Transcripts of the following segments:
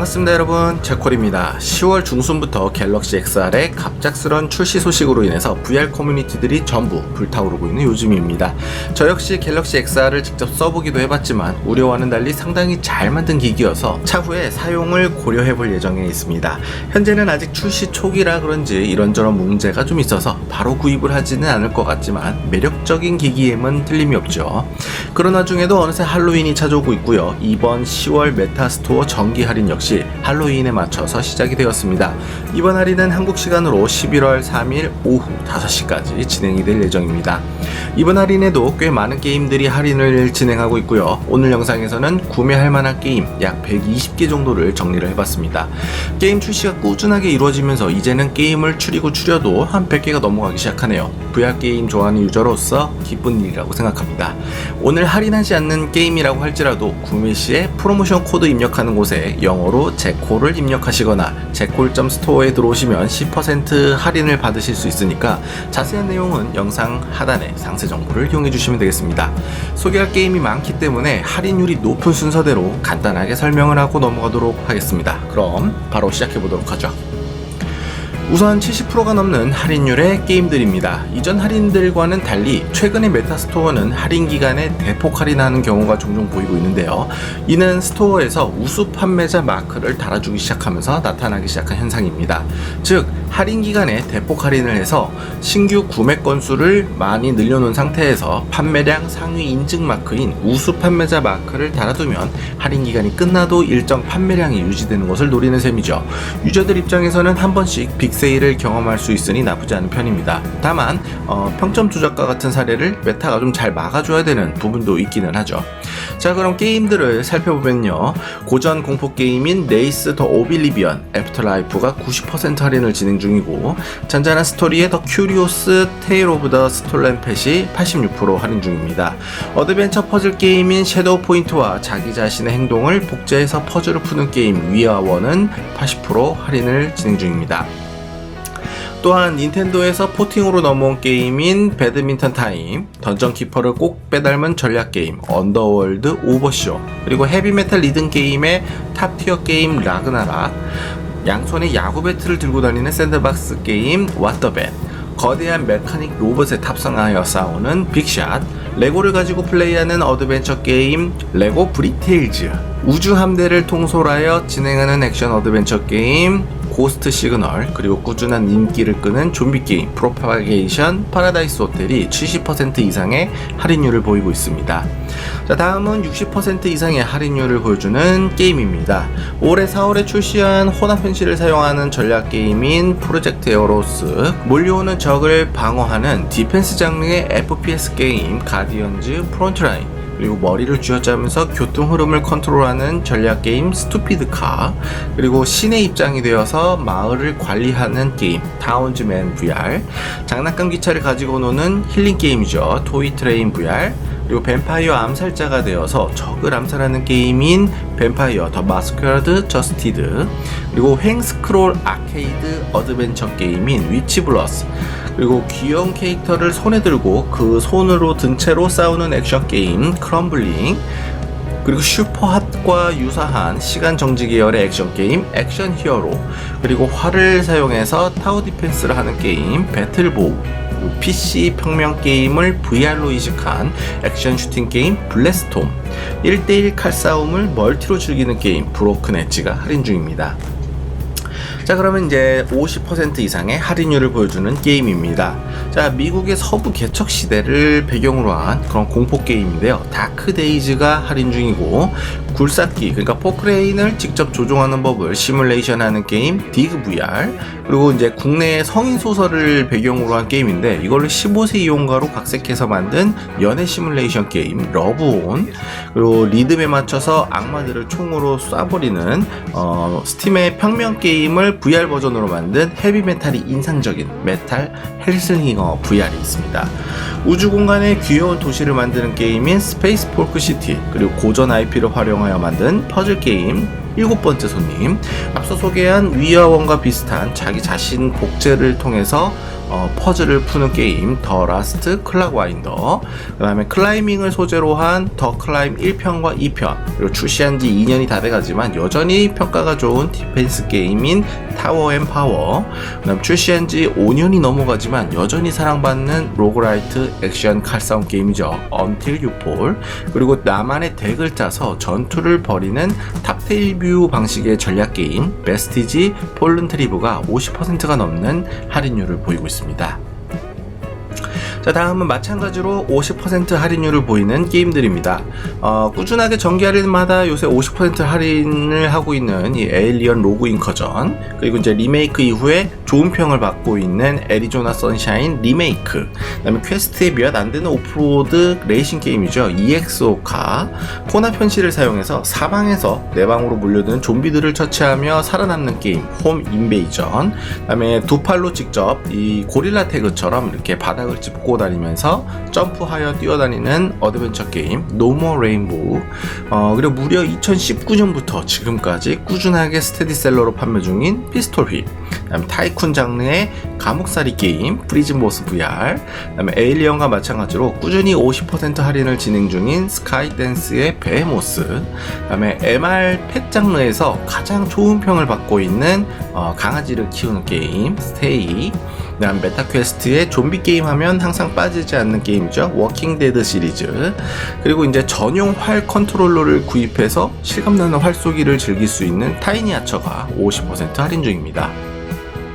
반갑습니다 여러분. 제콜입니다. 10월 중순부터 갤럭시 XR의 갑작스런 출시 소식으로 인해서 VR 커뮤니티들이 전부 불타오르고 있는 요즘입니다. 저 역시 갤럭시 XR을 직접 써보기도 해봤지만 우려와는 달리 상당히 잘 만든 기기여서 차후에 사용을 고려해 볼 예정에 있습니다. 현재는 아직 출시 초기라 그런지 이런저런 문제가 좀 있어서 바로 구입을 하지는 않을 것 같지만 매력적인 기기임은 틀림이 없죠. 그러나 중에도 어느새 할로윈이 찾아오고 있고요. 이번 10월 메타 스토어 정기 할인 역시 할로윈에 맞춰서 시작이 되었습니다. 이번 할인은 한국 시간으로 11월 3일 오후 5시까지 진행이 될 예정입니다. 이번 할인에도 꽤 많은 게임들이 할인을 진행하고 있고요. 오늘 영상에서는 구매할 만한 게임 약 120개 정도를 정리를 해봤습니다. 게임 출시가 꾸준하게 이루어지면서 이제는 게임을 추리고 추려도 한 100개가 넘어가기 시작하네요. VR 게임 좋아하는 유저로서 기쁜 일이라고 생각합니다. 오늘 할인하지 않는 게임이라고 할지라도 구매 시에 프로모션 코드 입력하는 곳에 영어로 제콜을 입력하시거나 제콜점 스토어에 들어오시면 10% 할인을 받으실 수 있으니까 자세한 내용은 영상 하단에 상세 정보를 이용해 주시면 되겠습니다. 소개할 게임이 많기 때문에 할인율이 높은 순서대로 간단하게 설명을 하고 넘어가도록 하겠습니다. 그럼 바로 시작해 보도록 하죠. 우선 70%가 넘는 할인율의 게임들입니다. 이전 할인들과는 달리 최근의 메타스토어는 할인 기간에 대폭 할인하는 경우가 종종 보이고 있는데요. 이는 스토어에서 우수 판매자 마크를 달아주기 시작하면서 나타나기 시작한 현상입니다. 즉, 할인 기간에 대폭 할인을 해서 신규 구매 건수를 많이 늘려놓은 상태에서 판매량 상위 인증 마크인 우수 판매자 마크를 달아두면 할인 기간이 끝나도 일정 판매량이 유지되는 것을 노리는 셈이죠. 유저들 입장에서는 한 번씩 빅 세일을 경험할 수 있으니 나쁘지 않은 편입니다. 다만 어, 평점 조작과 같은 사례를 메타가 좀 잘 막아줘야 되는 부분도 있기는 하죠. 자 그럼 게임들을 살펴보면요 고전 공포 게임인 네이스 더 오빌리비언 애프터라이프가 90% 할인을 진행 중이고 잔잔한 스토리의 더 큐리오스 테일 오브 더 스톨렌 펫이 86% 할인 중입니다 어드벤처 퍼즐 게임인 섀도우 포인트와 자기 자신의 행동을 복제해서 퍼즐을 푸는 게임 위아원은 80% 할인을 진행 중입니다 또한 닌텐도에서 포팅으로 넘어온 게임인 배드민턴 타임, 던전 키퍼를 꼭 빼닮은 전략 게임 언더월드 오버쇼, 그리고 헤비메탈 리듬 게임의 탑티어 게임 라그나락, 양손에 야구 배트를 들고 다니는 샌드박스 게임 왓더벤, 거대한 메카닉 로봇에 탑승하여 싸우는 빅샷, 레고를 가지고 플레이하는 어드벤처 게임 레고 브리테일즈, 우주 함대를 통솔하여 진행하는 액션 어드벤처 게임 고스트 시그널 그리고 꾸준한 인기를 끄는 좀비 게임 프로파게이션 파라다이스 호텔이 70% 이상의 할인율을 보이고 있습니다. 자, 다음은 60% 이상의 할인율을 보여주는 게임입니다. 올해 4월에 출시한 혼합 현실을 사용하는 전략 게임인 프로젝트 에어로스, 몰려오는 적을 방어하는 디펜스 장르의 FPS 게임 가디언즈 프론트라인 그리고 머리를 쥐어짜면서 교통 흐름을 컨트롤하는 전략 게임 스투피드 카 그리고 신의 입장이 되어서 마을을 관리하는 게임 타운즈맨 VR 장난감 기차를 가지고 노는 힐링 게임이죠. 토이 트레인 VR 그리고 뱀파이어 암살자가 되어서 적을 암살하는 게임인 뱀파이어 더 마스크라드 저스티드 그리고 횡 스크롤 아케이드 어드벤처 게임인 위치블러스 그리고 귀여운 캐릭터를 손에 들고 그 손으로 든 채로 싸우는 액션 게임 크럼블링 그리고 슈퍼핫과 유사한 시간 정지 계열의 액션 게임 액션 히어로 그리고 활을 사용해서 타워 디펜스를 하는 게임 배틀보우 PC 평면 게임을 VR로 이식한 액션 슈팅 게임 블래스톰 1대1 칼싸움을 멀티로 즐기는 게임 브로큰 엣지가 할인 중입니다. 자 그러면 이제 50% 이상의 할인율을 보여주는 게임입니다. 자 미국의 서부 개척 시대를 배경으로 한 그런 공포 게임인데요. 다크 데이즈가 할인 중이고 굴삭기 그러니까 포크레인을 직접 조종하는 법을 시뮬레이션하는 게임 디그 VR 그리고 이제 국내 성인 소설을 배경으로 한 게임인데 이걸로 15세 이용가로 각색해서 만든 연애 시뮬레이션 게임 러브온 그리고 리듬에 맞춰서 악마들을 총으로 쏴버리는 어, 스팀의 평면 게임을 VR 버전으로 만든 헤비메탈이 인상적인 메탈 헬슬링어 VR이 있습니다. 우주 공간에 귀여운 도시를 만드는 게임인 스페이스 폴크 시티 그리고 고전 IP를 활용하여 만든 퍼즐 게임 일곱 번째 손님. 앞서 소개한 위아원과 비슷한 자기 자신 복제를 통해서 어, 퍼즐을 푸는 게임 더 라스트 클락 와인더. 그 다음에 클라이밍을 소재로 한 더 클라임 1편과 2편. 그리고 출시한 지 2년이 다 돼가지만 여전히 평가가 좋은 디펜스 게임인 타워 앤 파워. 그 다음 출시한 지 5년이 넘어가지만 여전히 사랑받는 로그라이트 액션 칼싸움 게임이죠. You Fall. 그리고 나만의 덱을 짜서 전투를 벌이는 탑테일 뷰 방식의 전략 게임 베스티지 폴른 트리브가 50%가 넘는 할인율을 보이고 있습니다. 있습니다. 자 다음은 마찬가지로 50% 할인율을 보이는 게임들입니다. 어, 꾸준하게 정기 할인마다 요새 50% 할인을 하고 있는 이 에일리언 로그 인 커전 그리고 이제 리메이크 이후에 좋은 평을 받고 있는 애리조나 선샤인 리메이크 그다음에 퀘스트에 몇안 되는 오프로드 레이싱 게임이죠. EXO카. 혼합 현실을 사용해서 사방에서 내 방으로 몰려드는 좀비들을 처치하며 살아남는 게임 홈 인베이전. 그다음에 두 팔로 직접 이 고릴라 태그처럼 이렇게 바닥을 짚고 다니면서 점프하여 뛰어다니는 어드벤처 게임 노모 레인보우 어, 그리고 무려 2019년부터 지금까지 꾸준하게 스테디셀러로 판매 중인 피스톨 휠 그다음에 타이쿤 장르의 감옥살이 게임 프리즌 보스 VR 그다음에 에일리언과 마찬가지로 꾸준히 50% 할인을 진행 중인 스카이댄스의 베헤모스 그다음에 MR 펫 장르에서 가장 좋은 평을 받고 있는 어, 강아지를 키우는 게임 스테이 그다음 메타퀘스트의 좀비 게임 하면 항상 빠지지 않는 게임이죠 워킹 데드 시리즈 그리고 이제 전용 활 컨트롤러를 구입해서 실감나는 활 쏘기를 즐길 수 있는 타이니 아처가 50% 할인 중입니다.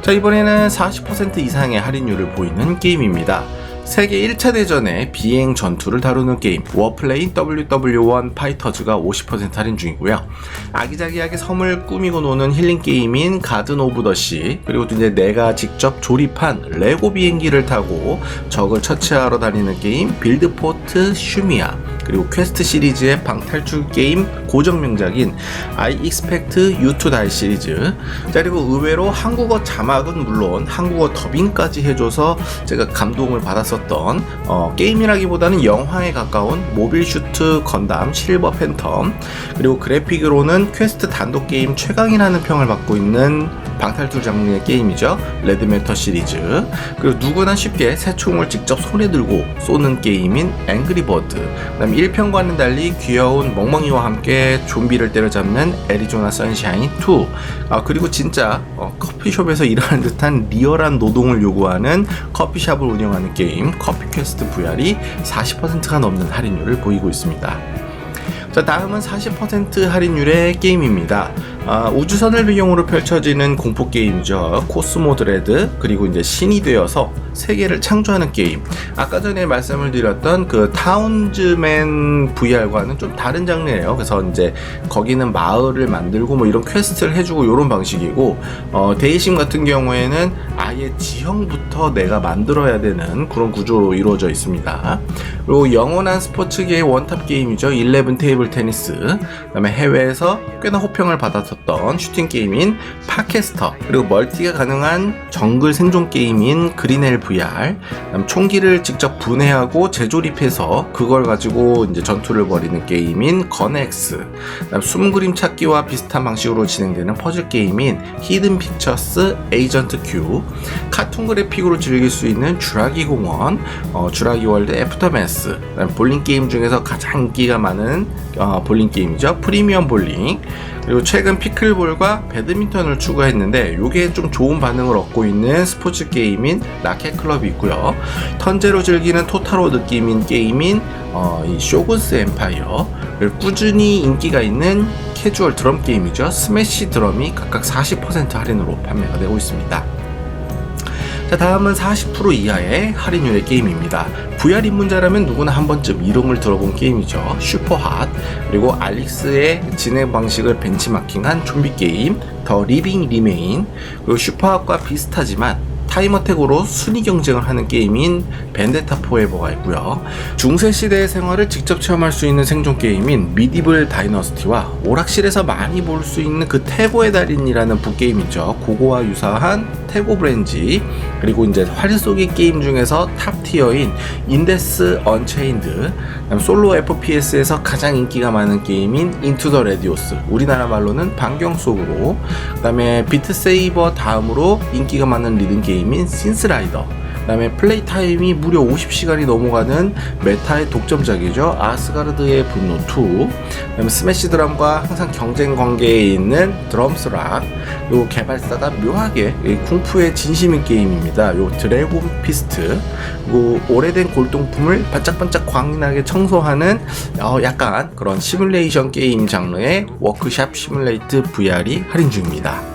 자 이번에는 40% 이상의 할인율을 보이는 게임입니다. 세계 1차 대전의 비행 전투를 다루는 게임 워플레인 WW1 파이터즈가 50% 할인 중이고요. 아기자기하게 섬을 꾸미고 노는 힐링 게임인 가든 오브 더시 그리고 또 이제 내가 직접 조립한 레고 비행기를 타고 적을 처치하러 다니는 게임 빌드포트 슈미아 그리고 퀘스트 시리즈의 방탈출 게임 고정 명작인 I Expect You to Die 시리즈. 자 그리고 의외로 한국어 자막은 물론 한국어 더빙까지 해줘서 제가 감동을 받았었던 어, 게임이라기보다는 영화에 가까운 모빌 슈트 건담 실버 팬텀. 그리고 그래픽으로는 퀘스트 단독 게임 최강이라는 평을 받고 있는 방탈출 장르의 게임이죠. 레드메터 시리즈. 그리고 누구나 쉽게 새 총을 직접 손에 들고 쏘는 게임인 앵그리버드 그다음 1편과는 달리 귀여운 멍멍이와 함께 좀비를 때려잡는 애리조나 선샤인 2 아, 그리고 진짜 어, 커피숍에서 일하는 듯한 리얼한 노동을 요구하는 커피숍을 운영하는 게임 커피 퀘스트 VR이 40%가 넘는 할인율을 보이고 있습니다. 자 다음은 40% 할인율의 게임입니다. 아, 우주선을 배경으로 펼쳐지는 공포 게임이죠. 코스모 드레드 그리고 이제 신이 되어서 세계를 창조하는 게임. 아까 전에 말씀을 드렸던 그 타운즈맨 VR과는 좀 다른 장르예요. 그래서 이제 거기는 마을을 만들고 뭐 이런 퀘스트를 해주고 이런 방식이고 어, 데이심 같은 경우에는 아예 지형부터 내가 만들어야 되는 그런 구조로 이루어져 있습니다. 그리고 영원한 스포츠계의 원탑 게임이죠. 11 테이블 테니스. 그다음에 해외에서 꽤나 호평을 받 았었던 슈팅 게임인 파캐스터. 그리고 멀티가 가능한 정글 생존 게임인 그린헬 VR. 총기를 직접 분해하고 재조립해서 그걸 가지고 이제 전투를 벌이는 게임인 건엑스. 숨그림 찾기와 비슷한 방식으로 진행되는 퍼즐 게임인 히든 픽처스 에이전트 큐. 카툰 그래픽으로 즐길 수 있는 주라기 공원, 어, 주라기 월드 애프터매스. 볼링 게임 중에서 가장 인기가 많은 어, 볼링 게임이죠. 프리미엄 볼링. 그리고 최근 피클볼과 배드민턴을 추가했는데 이게 좀 좋은 반응을 얻고 있는 스포츠 게임인 라켓 클럽이 있고요. 턴제로 즐기는 토타로 느낌인 게임인 어, 이 쇼군스 엠파이어 그리고 꾸준히 인기가 있는 캐주얼 드럼 게임이죠. 스매시 드럼이 각각 40% 할인으로 판매가 되고 있습니다. 자, 다음은 40% 이하의 할인율의 게임입니다. VR 입문자라면 누구나 한 번쯤 이름을 들어본 게임이죠. 슈퍼핫. 그리고 알릭스의 진행 방식을 벤치마킹한 좀비 게임, 더 리빙 리메인. 그리고 슈퍼핫과 비슷하지만 타임어택으로 순위 경쟁을 하는 게임인 벤데타 포에버가 있고요. 중세 시대의 생활을 직접 체험할 수 있는 생존 게임인 미디블 다이너스티와 오락실에서 많이 볼 수 있는 그 태고의 달인이라는 북게임이죠. 그거와 유사한 태고 브랜지 그리고 이제 활 쏘기 게임 중에서 탑 티어인 인데스 언체인드 솔로 FPS에서 가장 인기가 많은 게임인 인투 더 레디오스 우리나라 말로는 반경 속으로 그 다음에 비트 세이버 다음으로 인기가 많은 리듬 게임인 신스라이더 그다음에 플레이 타임이 무려 50시간이 넘어가는 메타의 독점작이죠. 아스가르드의 분노 2. 그다음에 스매시 드럼과 항상 경쟁 관계에 있는 드럼스락. 요 개발사가 묘하게 이 쿵푸의 진심인 게임입니다. 요 드래곤 피스트. 그리고 오래된 골동품을 반짝반짝 광인하게 청소하는 어, 약간 그런 시뮬레이션 게임 장르의 워크샵 시뮬레이트 VR이 할인 중입니다.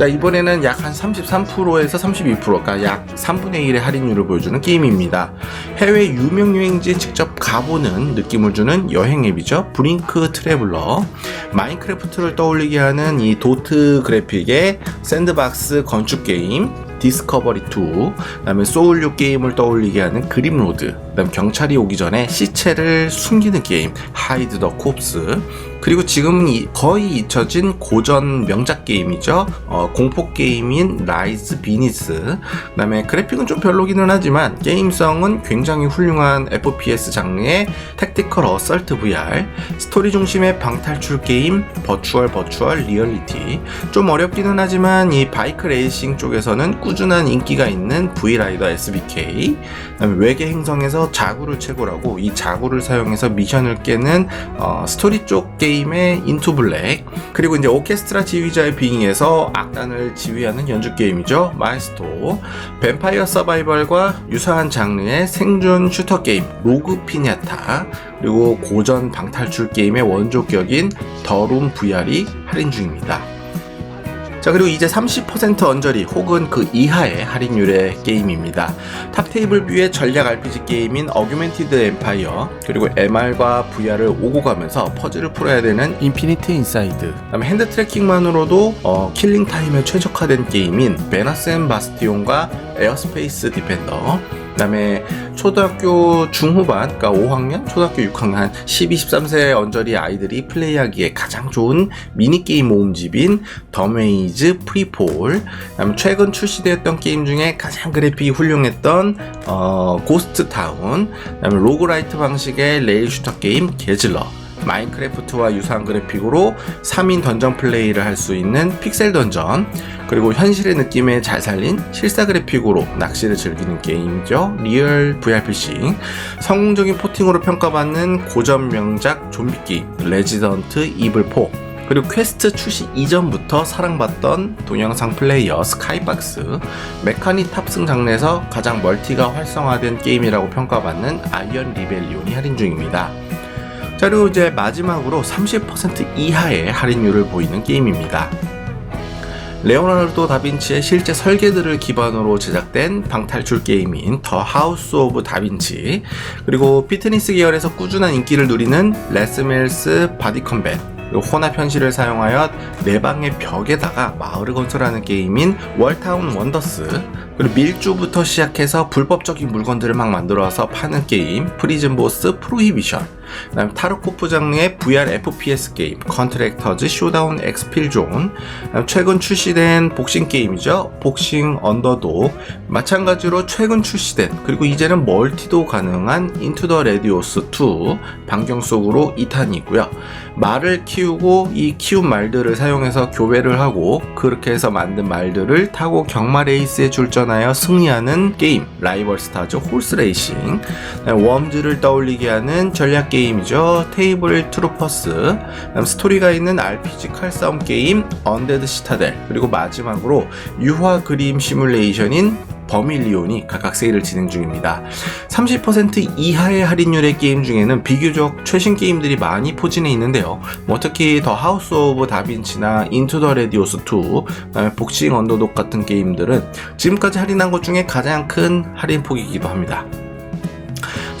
자 이번에는 약 한 33%에서 32%가 약 3분의 1의 할인율을 보여주는 게임입니다. 해외 유명 여행지에 직접 가보는 느낌을 주는 여행 앱이죠. 브링크 트래블러. 마인크래프트를 떠올리게 하는 이 도트 그래픽의 샌드박스 건축 게임. 디스커버리 2, 그다음에 소울류 게임을 떠올리게 하는 그림 로드, 그다음 경찰이 오기 전에 시체를 숨기는 게임 하이드 더 콥스, 그리고 지금 이 거의 잊혀진 고전 명작 게임이죠. 어, 공포 게임인 라이즈 비니스. 그다음에 그래픽은 좀 별로기는 하지만 게임성은 굉장히 훌륭한 FPS 장르의 택티컬 어설트 VR, 스토리 중심의 방탈출 게임 버추얼 버추얼 리얼리티. 좀 어렵기는 하지만 이 바이크 레이싱 쪽에서는 꾸준한 인기가 있는 V라이더 SBK. 그다음에 외계 행성에서 자구를 채굴하고 이 자구를 사용해서 미션을 깨는 어, 스토리 쪽 게임 의 인투 블랙. 그리고 이제 오케스트라 지휘자의 빙의에서 악단을 지휘하는 연주 게임이죠. 마이스토. 뱀파이어 서바이벌과 유사한 장르의 생존 슈터 게임 로그 피냐타. 그리고 고전 방탈출 게임의 원조격인 더룸 VR이 할인 중입니다. 자 그리고 이제 30% 언저리 혹은 그 이하의 할인율의 게임입니다. 탑 테이블 뷰의 전략 RPG 게임인 어규멘티드 엠파이어 그리고 MR과 VR을 오고 가면서 퍼즐을 풀어야 되는 인피니트 인사이드 그다음에 핸드 트래킹만으로도 어, 킬링 타임에 최적화된 게임인 베나센 바스티온과 에어스페이스 디펜더 그다음에 초등학교 중후반, 그러니까 5학년, 초등학교 6학년 한 12, 13세 언저리 아이들이 플레이하기에 가장 좋은 미니게임 모음집인 더메이즈 프리폴. 그다음에 최근 출시되었던 게임 중에 가장 그래픽이 훌륭했던 어, 고스트 타운. 그다음에 로그라이트 방식의 레일 슈터 게임 게즐러 마인크래프트와 유사한 그래픽으로 3인 던전 플레이를 할 수 있는 픽셀 던전 그리고 현실의 느낌에 잘 살린 실사 그래픽으로 낚시를 즐기는 게임이죠. 리얼 VRPC 성공적인 포팅으로 평가받는 고전 명작 좀비 게임 레지던트 이블 4 그리고 퀘스트 출시 이전부터 사랑받던 동영상 플레이어 스카이박스, 메카닉 탑승 장르에서 가장 멀티가 활성화된 게임이라고 평가받는 아이언 리벨리온이 할인 중입니다. 자 그리고 이제 마지막으로 30% 이하의 할인율을 보이는 게임입니다. 레오나르도 다빈치의 실제 설계들을 기반으로 제작된 방탈출 게임인 더 하우스 오브 다빈치 그리고 피트니스 계열에서 꾸준한 인기를 누리는 레스멜스 바디 컴뱃 그리고 혼합 현실을 사용하여 내 방의 벽에다가 마을을 건설하는 게임인 월타운 원더스 그리고 밀주부터 시작해서 불법적인 물건들을 막 만들어서 파는 게임 프리즌 보스 프로히비션. 그다음 타르코프 장르의 VR FPS 게임 컨트랙터즈 쇼다운 엑스필존. 최근 출시된 복싱 게임이죠. 복싱 언더독 마찬가지로 최근 출시된 그리고 이제는 멀티도 가능한 인투 더 레디오스 2 반경 속으로 2탄이 있고요. 말을 키우고 이 키운 말들을 사용해서 교배를 하고 그렇게 해서 만든 말들을 타고 경마 레이스에 출전 하여 승리하는 게임 라이벌 스타즈 홀스 레이싱. 웜즈를 떠올리게 하는 전략 게임이죠. 테이블 트루퍼스. 스토리가 있는 RPG 칼싸움 게임 언데드 시타델. 그리고 마지막으로 유화 그림 시뮬레이션인 버밀리온이 각각 세일을 진행 중입니다. 30% 이하의 할인율의 게임 중에는 비교적 최신 게임들이 많이 포진해 있는데요. 뭐 특히 더 하우스 오브 다빈치나 인투 더 레디오스 2, 그다음에 복싱 언더독 같은 게임들은 지금까지 할인한 것 중에 가장 큰 할인 폭이기도 합니다.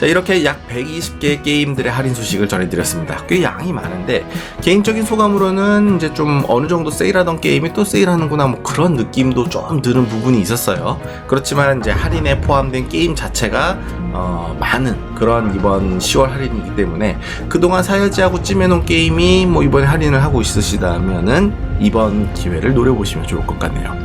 자 이렇게 약 120개의 게임들의 할인 소식을 전해드렸습니다. 꽤 양이 많은데 개인적인 소감으로는 이제 좀 어느 정도 세일하던 게임이 또 세일하는구나 뭐 그런 느낌도 좀 드는 부분이 있었어요. 그렇지만 이제 할인에 포함된 게임 자체가 어, 많은 그런 이번 10월 할인이기 때문에 그동안 사야지 하고 찜해놓은 게임이 뭐 이번에 할인을 하고 있으시다면은 이번 기회를 노려보시면 좋을 것 같네요.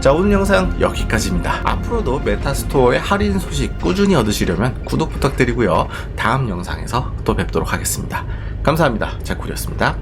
자 오늘 영상 여기까지입니다. 앞으로도 메타스토어의 할인 소식 꾸준히 얻으시려면 구독 부탁드리고요. 다음 영상에서 또 뵙도록 하겠습니다. 감사합니다. 자쿠리였습니다.